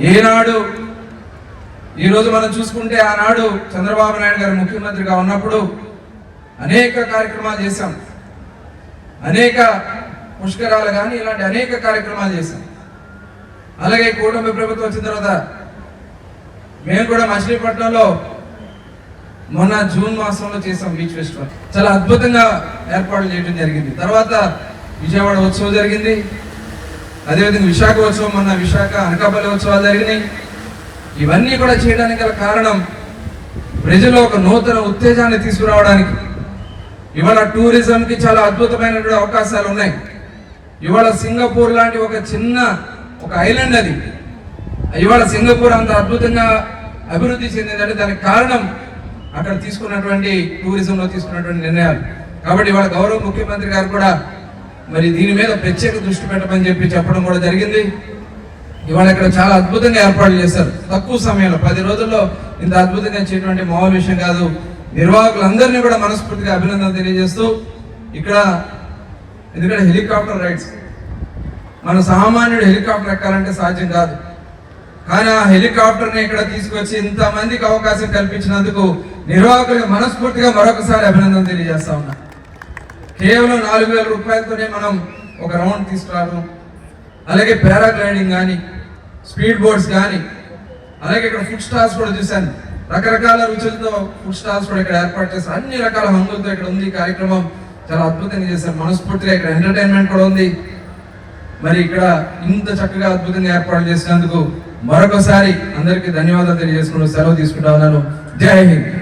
ఏనాడు ఈరోజు మనం చూసుకుంటే ఆనాడు చంద్రబాబు నాయుడు గారు ముఖ్యమంత్రిగా ఉన్నప్పుడు అనేక కార్యక్రమాలు చేశాం. అనేక పుష్కరాలు కానీ ఇలాంటి అనేక కార్యక్రమాలు చేశాం. అలాగే కూటమి ప్రభుత్వం వచ్చిన తర్వాత మేము కూడా మచిలీపట్నంలో మొన్న జూన్ మాసంలో చేసాం బీచ్ ఫెస్టివల్. చాలా అద్భుతంగా ఏర్పాట్లు చేయడం జరిగింది. తర్వాత విజయవాడ ఉత్సవం జరిగింది. అదేవిధంగా విశాఖ ఉత్సవం మొన్న విశాఖ అనకాపల్లి ఉత్సవాలు జరిగినాయి. ఇవన్నీ కూడా చేయడానికి గల కారణం ప్రజల్లో ఒక నూతన ఉత్తేజాన్ని తీసుకురావడానికి ఇవాళ టూరిజంకి చాలా అద్భుతమైనటువంటి అవకాశాలు ఉన్నాయి. ఇవాళ సింగపూర్ లాంటి ఒక చిన్న ఒక ఐలాండ్ అది. ఇవాళ సింగపూర్ అంత అద్భుతంగా అభివృద్ధి చెందిందంటే దానికి కారణం అక్కడ తీసుకున్నటువంటి టూరిజంలో తీసుకున్నటువంటి నిర్ణయాలు. కాబట్టి ఇవాళ గౌరవ ముఖ్యమంత్రి గారు కూడా మరి దీని మీద ప్రత్యేక దృష్టి పెట్టమని చెప్పి చెప్పడం కూడా జరిగింది. ఇవాళ ఇక్కడ చాలా అద్భుతంగా ఏర్పాట్లు చేశారు. తక్కువ సమయంలో పది రోజుల్లో ఇంత అద్భుతంగా చేయటువంటి మామూలు విషయం కాదు. నిర్వాహకులందరినీ కూడా మనస్ఫూర్తిగా అభినందన తెలియజేస్తూ ఇక్కడ ఎందుకంటే హెలికాప్టర్ రైడ్స్ మన సామాన్యుడు హెలికాప్టర్ ఎక్కాలంటే సాధ్యం కాదు. కానీ ఆ హెలికాప్టర్ని ఇక్కడ తీసుకొచ్చి ఇంతమందికి అవకాశం కల్పించినందుకు నిర్వాహకులకు మనస్ఫూర్తిగా మరొకసారి అభినందన తెలియజేస్తా ఉన్నా. కేవలం నాలుగు వేల రూపాయలతోనే మనం ఒక రౌండ్ తీసుకురావడం. అలాగే పారాగ్లైడింగ్ కానీ స్పీడ్ బోర్డ్స్ కానీ అలాగే ఇక్కడ ఫుడ్ స్టాల్స్ కూడా చూశాను. రకరకాల రుచులతో ఫుడ్ స్టాల్స్ కూడా ఇక్కడ ఏర్పాటు చేశారు. అన్ని రకాల హంగులతో ఇక్కడ ఉంది కార్యక్రమం. చాలా అద్భుతంగా చేశారు. మనస్ఫూర్తిగా ఇక్కడ ఎంటర్టైన్మెంట్ కూడా ఉంది. మరి ఇక్కడ ఇంత చక్కగా అద్భుతంగా ఏర్పాటు చేసినందుకు మరొకసారి అందరికీ ధన్యవాదాలు తెలియజేసుకుంటూ సెలవు తీసుకుంటా ఉన్నాను. జై హింద్.